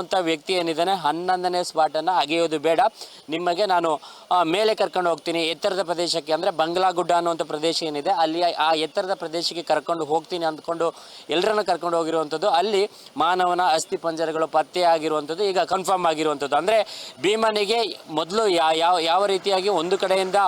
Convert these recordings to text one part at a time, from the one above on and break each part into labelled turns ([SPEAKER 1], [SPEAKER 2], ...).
[SPEAKER 1] ಅನ್ನುವಂಥ ವ್ಯಕ್ತಿ ಏನಿದ್ದಾನೆ, ಹನ್ನೊಂದನೇ ಸ್ಪಾಟನ್ನು ಅಗೆಯೋದು ಬೇಡ. ನಿಮಗೆ ನಾನು ಮೇಲೆ ಕರ್ಕೊಂಡು ಹೋಗ್ತೀನಿ. ಎತ್ತರದ ಪ್ರದೇಶಕ್ಕೆ ಅಂದರೆ ಬಂಗ್ಲಾಗುಡ್ಡ ಅನ್ನುವಂಥ ಪ್ರದೇಶ ಏನಿದೆ, ಅಲ್ಲಿ ಆ ಎತ್ತರದ ಪ್ರದೇಶಕ್ಕೆ ಕರ್ಕೊಂಡು ಹೋಗ್ತೀನಿ ಅಂದ್ಕೊಂಡು ಎಲ್ಲರನ್ನ ಕರ್ಕೊಂಡು ಹೋಗಿರುವಂಥದ್ದು ಅಲ್ಲಿ ಮಾನವನ ಅಸ್ಥಿ ಪಂಜರಗಳು ಪತ್ತೆ ಆಗಿರುವಂಥದ್ದು ಈಗ ಕನ್ಫರ್ಮ್ ಆಗಿರುವಂಥದ್ದು ಅಂದರೆ ಭೀಮನಿಗೆ ಮೊದಲು ಯಾವ ಯಾವ ರೀತಿಯಾಗಿ ಒಂದು ಕಡೆಯಿಂದ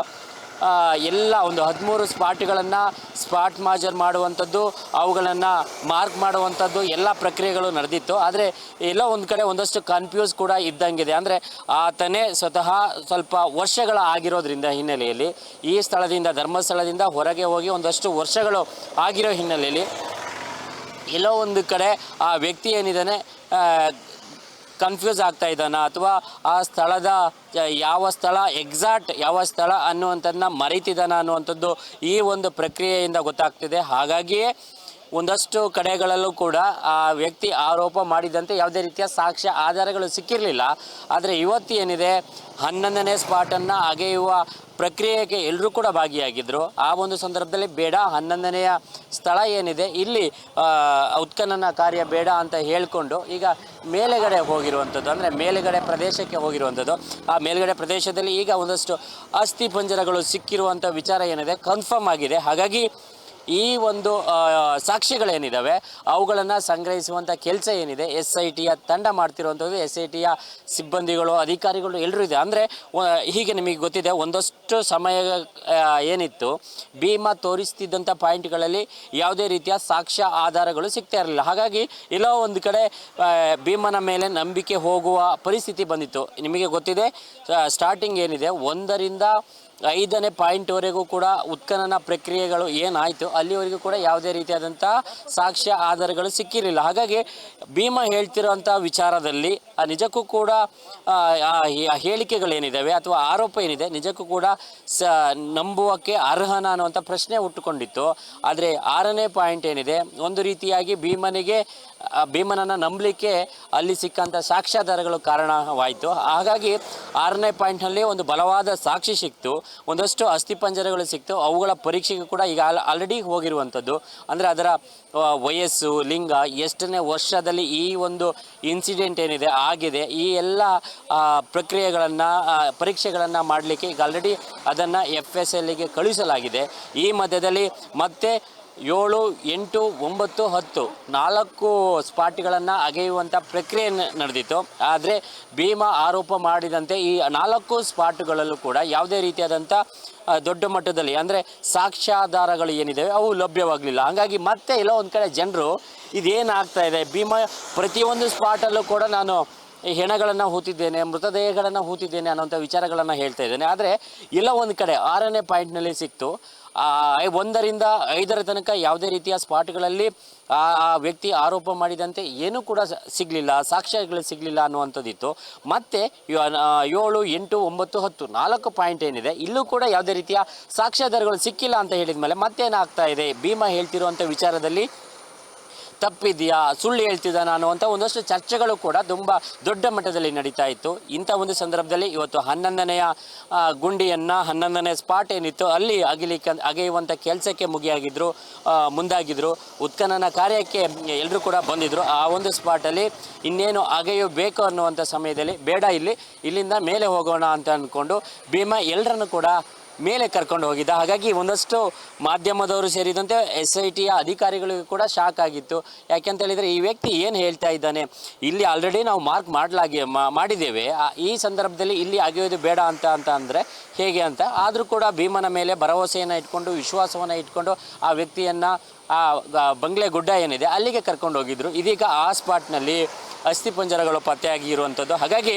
[SPEAKER 1] ಎಲ್ಲ ಒಂದು ಹದಿಮೂರು ಸ್ಪಾಟ್ಗಳನ್ನು ಸ್ಪಾಟ್ ಮಾಜರ್ ಮಾಡುವಂಥದ್ದು, ಅವುಗಳನ್ನು ಮಾರ್ಕ್ ಮಾಡುವಂಥದ್ದು ಎಲ್ಲ ಪ್ರಕ್ರಿಯೆಗಳು ನಡೆದಿತ್ತು. ಆದರೆ ಎಲ್ಲೋ ಒಂದು ಕಡೆ ಒಂದಷ್ಟು ಕನ್ಫ್ಯೂಸ್ ಕೂಡ ಇದ್ದಂಗಿದೆ. ಅಂದರೆ ಆತನೇ ಸ್ವತಃ ಸ್ವಲ್ಪ ವರ್ಷಗಳ ಆಗಿರೋದ್ರಿಂದ ಹಿನ್ನೆಲೆಯಲ್ಲಿ, ಈ ಸ್ಥಳದಿಂದ ಧರ್ಮಸ್ಥಳದಿಂದ ಹೊರಗೆ ಹೋಗಿ ಒಂದಷ್ಟು ವರ್ಷಗಳು ಆಗಿರೋ ಹಿನ್ನೆಲೆಯಲ್ಲಿ ಎಲ್ಲೋ ಒಂದು ಕಡೆ ಆ ವ್ಯಕ್ತಿ ಏನಿದ್ದಾನೆ ಕನ್ಫ್ಯೂಸ್ ಆಗ್ತಾ ಇದ್ದಾನ? ಅಥವಾ ಆ ಸ್ಥಳದ ಯಾವ ಸ್ಥಳ ಎಕ್ಸಾಕ್ಟ್ ಯಾವ ಸ್ಥಳ ಅನ್ನುವಂಥದ್ದನ್ನ ಮರೀತಿದ್ದಾನ ಅನ್ನುವಂಥದ್ದು ಈ ಒಂದು ಪ್ರಕ್ರಿಯೆಯಿಂದ ಗೊತ್ತಾಗ್ತಿದೆ. ಹಾಗಾಗಿಯೇ ಒಂದಷ್ಟು ಕಡೆಗಳಲ್ಲೂ ಕೂಡ ಆ ವ್ಯಕ್ತಿ ಆರೋಪ ಮಾಡಿದಂತೆ ಯಾವುದೇ ರೀತಿಯ ಸಾಕ್ಷ್ಯ ಆಧಾರಗಳು ಸಿಕ್ಕಿರಲಿಲ್ಲ. ಆದರೆ ಇವತ್ತು ಏನಿದೆ? ಹನ್ನೊಂದನೇ ಸ್ಪಾಟನ್ನು ಅಗೆಯುವ ಪ್ರಕ್ರಿಯೆಗೆ ಎಲ್ಲರೂ ಕೂಡ ಭಾಗಿಯಾಗಿದ್ದರು ಆ ಒಂದು ಸಂದರ್ಭದಲ್ಲಿ ಬೇಡ, ಹನ್ನೊಂದನೆಯ ಸ್ಥಳ ಏನಿದೆ, ಇಲ್ಲಿ ಉತ್ಖನನ ಕಾರ್ಯ ಬೇಡ ಅಂತ ಹೇಳಿಕೊಂಡು ಈಗ ಮೇಲೆಗಡೆ ಹೋಗಿರುವಂಥದ್ದು, ಅಂದರೆ ಮೇಲುಗಡೆ ಪ್ರದೇಶಕ್ಕೆ ಹೋಗಿರುವಂಥದ್ದು. ಆ ಮೇಲುಗಡೆ ಪ್ರದೇಶದಲ್ಲಿ ಈಗ ಒಂದಷ್ಟು ಅಸ್ಥಿ ಪಂಜರಗಳು ಸಿಕ್ಕಿರುವಂಥ ವಿಚಾರ ಏನಿದೆ ಕನ್ಫರ್ಮ್ ಆಗಿದೆ. ಹಾಗಾಗಿ ಈ ಒಂದು ಸಾಕ್ಷಿಗಳೇನಿದ್ದಾವೆ ಅವುಗಳನ್ನು ಸಂಗ್ರಹಿಸುವಂಥ ಕೆಲಸ ಏನಿದೆ, ಎಸ್ ಐ ಟಿಯ ತಂಡ ಮಾಡ್ತಿರುವಂಥದ್ದು, ಎಸ್ ಐ ಟಿಯ ಸಿಬ್ಬಂದಿಗಳು, ಅಧಿಕಾರಿಗಳು ಎಲ್ಲರೂ ಇದೆ. ಅಂದರೆ ಹೀಗೆ ನಿಮಗೆ ಗೊತ್ತಿದೆ, ಒಂದಷ್ಟು ಸಮಯ ಏನಿತ್ತು, ಭೀಮಾ ತೋರಿಸ್ತಿದ್ದಂಥ ಪಾಯಿಂಟ್ಗಳಲ್ಲಿ ಯಾವುದೇ ರೀತಿಯ ಸಾಕ್ಷ್ಯ ಆಧಾರಗಳು ಸಿಗ್ತಾ ಇರಲಿಲ್ಲ. ಹಾಗಾಗಿ, ಎಲ್ಲೋ ಒಂದು ಕಡೆ ಭೀಮನ ಮೇಲೆ ನಂಬಿಕೆ ಹೋಗುವ ಪರಿಸ್ಥಿತಿ ಬಂದಿತ್ತು. ನಿಮಗೆ ಗೊತ್ತಿದೆ ಸ್ಟಾರ್ಟಿಂಗ್ ಏನಿದೆ, ಒಂದರಿಂದ ಐದನೇ ಪಾಯಿಂಟ್ವರೆಗೂ ಕೂಡ ಉತ್ಖನನ ಪ್ರಕ್ರಿಯೆಗಳು ಏನಾಯಿತು, ಅಲ್ಲಿವರೆಗೂ ಕೂಡ ಯಾವುದೇ ರೀತಿಯಾದಂಥ ಸಾಕ್ಷ್ಯ ಆಧಾರಗಳು ಸಿಕ್ಕಿರಲಿಲ್ಲ. ಹಾಗಾಗಿ ಭೀಮ ಹೇಳ್ತಿರುವಂಥ ವಿಚಾರದಲ್ಲಿ ನಿಜಕ್ಕೂ ಕೂಡ ಹೇಳಿಕೆಗಳೇನಿದ್ದಾವೆ ಅಥವಾ ಆರೋಪ ಏನಿದೆ, ನಿಜಕ್ಕೂ ಕೂಡ ಸ, ನಂಬುವಕ್ಕೆ ಅರ್ಹನ ಅನ್ನುವಂಥ ಪ್ರಶ್ನೆ ಹುಟ್ಟುಕೊಂಡಿತ್ತು. ಆದರೆ ಆರನೇ ಪಾಯಿಂಟ್ ಏನಿದೆ, ಒಂದು ರೀತಿಯಾಗಿ ಭೀಮನಿಗೆ ಭೀಮನನ್ನು ನಂಬಲಿಕ್ಕೆ ಅಲ್ಲಿ ಸಿಕ್ಕಂಥ ಸಾಕ್ಷ್ಯಾಧಾರಗಳು ಕಾರಣವಾಯಿತು. ಹಾಗಾಗಿ ಆರನೇ ಪಾಯಿಂಟ್ನಲ್ಲಿ ಒಂದು ಬಲವಾದ ಸಾಕ್ಷಿ ಸಿಕ್ತು. ಒಂದಷ್ಟು ಅಸ್ಥಿಪಂಜರಗಳು ಸಿಕ್ತು. ಅವುಗಳ ಪರೀಕ್ಷೆಗೆ ಕೂಡ ಈಗ ಆಲ್ರೆಡಿ ಹೋಗಿರುವಂಥದ್ದು. ಅಂದರೆ ಅದರ ವಯಸ್ಸು, ಲಿಂಗ ಎಷ್ಟನೇ ವರ್ಷದಲ್ಲಿ ಈ ಒಂದು ಇನ್ಸಿಡೆಂಟ್ ಏನಿದೆ, ಆಗಿದೆ, ಈ ಎಲ್ಲ ಪ್ರಕ್ರಿಯೆಗಳನ್ನು ಪರೀಕ್ಷೆಗಳನ್ನು ಮಾಡಲಿಕ್ಕೆ ಈಗ ಆಲ್ರೆಡಿ ಅದನ್ನು ಎಫ್ ಎಸ್ ಎಲ್ಗೆ ಕಳುಹಿಸಲಾಗಿದೆ. ಈ ಮಧ್ಯದಲ್ಲಿ ಮತ್ತೆ ಏಳು, ಎಂಟು, ಒಂಬತ್ತು, ಹತ್ತು ನಾಲ್ಕು ಸ್ಪಾಟ್ಗಳನ್ನು ಅಗೆಯುವಂಥ ಪ್ರಕ್ರಿಯೆ ನಡೆದಿತ್ತು. ಆದರೆ ಭೀಮಾ ಆರೋಪ ಮಾಡಿದಂತೆ ಈ ನಾಲ್ಕು ಸ್ಪಾಟ್ಗಳಲ್ಲೂ ಕೂಡ ಯಾವುದೇ ರೀತಿಯಾದಂಥ ದೊಡ್ಡ ಮಟ್ಟದಲ್ಲಿ ಅಂದರೆ ಸಾಕ್ಷ್ಯಾಧಾರಗಳು ಏನಿದ್ದಾವೆ ಅವು ಲಭ್ಯವಾಗಲಿಲ್ಲ. ಹಾಗಾಗಿ ಮತ್ತೆ ಎಲ್ಲೋ ಒಂದು ಕಡೆ ಜನರು ಇದೇನಾಗ್ತಾ ಇದೆ? ಭೀಮಾ ಪ್ರತಿಯೊಂದು ಸ್ಪಾಟಲ್ಲೂ ಕೂಡ ನಾನು ಹೆಣಗಳನ್ನು ಹೂತಿದ್ದೇನೆ, ಮೃತದೇಹಗಳನ್ನು ಹೂತಿದ್ದೇನೆ ಅನ್ನೋಂಥ ವಿಚಾರಗಳನ್ನು ಹೇಳ್ತಾ ಇದ್ದೇನೆ. ಆದರೆ ಎಲ್ಲ ಒಂದು ಕಡೆ ಆರನೇ ಪಾಯಿಂಟ್ನಲ್ಲಿ ಸಿಕ್ತು. ಒಂದರಿಂದ ಐದರ ತನಕ ಯಾವುದೇ ರೀತಿಯ ಸ್ಪಾಟ್ಗಳಲ್ಲಿ ಆ ವ್ಯಕ್ತಿ ಆರೋಪ ಮಾಡಿದಂತೆ ಏನೂ ಕೂಡ ಸಿಗಲಿಲ್ಲ, ಸಾಕ್ಷ್ಯಗಳು ಸಿಗಲಿಲ್ಲ ಅನ್ನುವಂಥದ್ದಿತ್ತು. ಮತ್ತು ಏಳು, ಎಂಟು, ಒಂಬತ್ತು, ಹತ್ತು ನಾಲ್ಕು ಪಾಯಿಂಟ್ ಏನಿದೆ, ಇಲ್ಲೂ ಕೂಡ ಯಾವುದೇ ರೀತಿಯ ಸಾಕ್ಷ್ಯಾಧಾರಗಳು ಸಿಕ್ಕಿಲ್ಲ ಅಂತ ಹೇಳಿದ ಮೇಲೆ ಮತ್ತೇನಾಗ್ತಾ ಇದೆ? ಭೀಮಾ ಹೇಳ್ತಿರುವಂಥ ವಿಚಾರದಲ್ಲಿ ತಪ್ಪಿದೆಯಾ? ಸುಳ್ಳು ಹೇಳ್ತಿದ್ದಾನ ಅನ್ನುವಂಥ ಒಂದಷ್ಟು ಚರ್ಚೆಗಳು ಕೂಡ ತುಂಬ ದೊಡ್ಡ ಮಟ್ಟದಲ್ಲಿ ನಡೀತಾ ಇತ್ತು. ಇಂಥ ಒಂದು ಸಂದರ್ಭದಲ್ಲಿ ಇವತ್ತು ಹನ್ನೊಂದನೆಯ ಗುಂಡಿಯನ್ನು, ಹನ್ನೊಂದನೇ ಸ್ಪಾಟ್ ಏನಿತ್ತು ಅಲ್ಲಿ ಅಗಿಲಿಕ್ಕೆ ಅಗೆಯುವಂಥ ಕೆಲಸಕ್ಕೆ ಮುಗಿಯಾಗಿದ್ದರು ಮುಂದಾಗಿದ್ದರು ಉತ್ಖನನ ಕಾರ್ಯಕ್ಕೆ ಎಲ್ಲರೂ ಕೂಡ ಬಂದಿದ್ದರು ಆ ಒಂದು ಸ್ಪಾಟಲ್ಲಿ ಇನ್ನೇನು ಅಗೆಯಬೇಕು ಅನ್ನುವಂಥ ಸಮಯದಲ್ಲಿ, ಬೇಡ ಇಲ್ಲಿ, ಇಲ್ಲಿಂದ ಮೇಲೆ ಹೋಗೋಣ ಅಂತ ಅಂದ್ಕೊಂಡು ಭೀಮಾ ಎಲ್ಲರನ್ನು ಕೂಡ ಮೇಲೆ ಕರ್ಕೊಂಡು ಹೋಗಿದ್ದ. ಹಾಗಾಗಿ ಒಂದಷ್ಟು ಮಾಧ್ಯಮದವರು ಸೇರಿದಂತೆ ಎಸ್ ಐ ಟಿಯ ಅಧಿಕಾರಿಗಳಿಗೂ ಕೂಡ ಶಾಕ್ ಆಗಿತ್ತು. ಯಾಕೆಂತ ಹೇಳಿದರೆ ಈ ವ್ಯಕ್ತಿ ಏನು ಹೇಳ್ತಾ ಇದ್ದಾನೆ? ಇಲ್ಲಿ ಆಲ್ರೆಡಿ ನಾವು ಮಾರ್ಕ್ ಮಾಡಲಾಗಿ ಮಾಡಿದ್ದೇವೆ. ಈ ಸಂದರ್ಭದಲ್ಲಿ ಇಲ್ಲಿ ಅಗೆಯೋದು ಬೇಡ ಅಂತ ಅಂತ ಅಂದರೆ ಹೇಗೆ ಅಂತ. ಆದರೂ ಕೂಡ ಭೀಮನ ಮೇಲೆ ಭರವಸೆಯನ್ನು ಇಟ್ಕೊಂಡು, ವಿಶ್ವಾಸವನ್ನು ಇಟ್ಕೊಂಡು ಆ ವ್ಯಕ್ತಿಯನ್ನು ಆ ಬಂಗ್ಲೆ ಗುಡ್ಡ ಏನಿದೆ ಅಲ್ಲಿಗೆ ಕರ್ಕೊಂಡು ಹೋಗಿದ್ರು. ಇದೀಗ ಆ ಸ್ಪಾಟ್ನಲ್ಲಿ ಪತ್ತೆಯಾಗಿ ಇರುವಂಥದ್ದು ಹಾಗಾಗಿ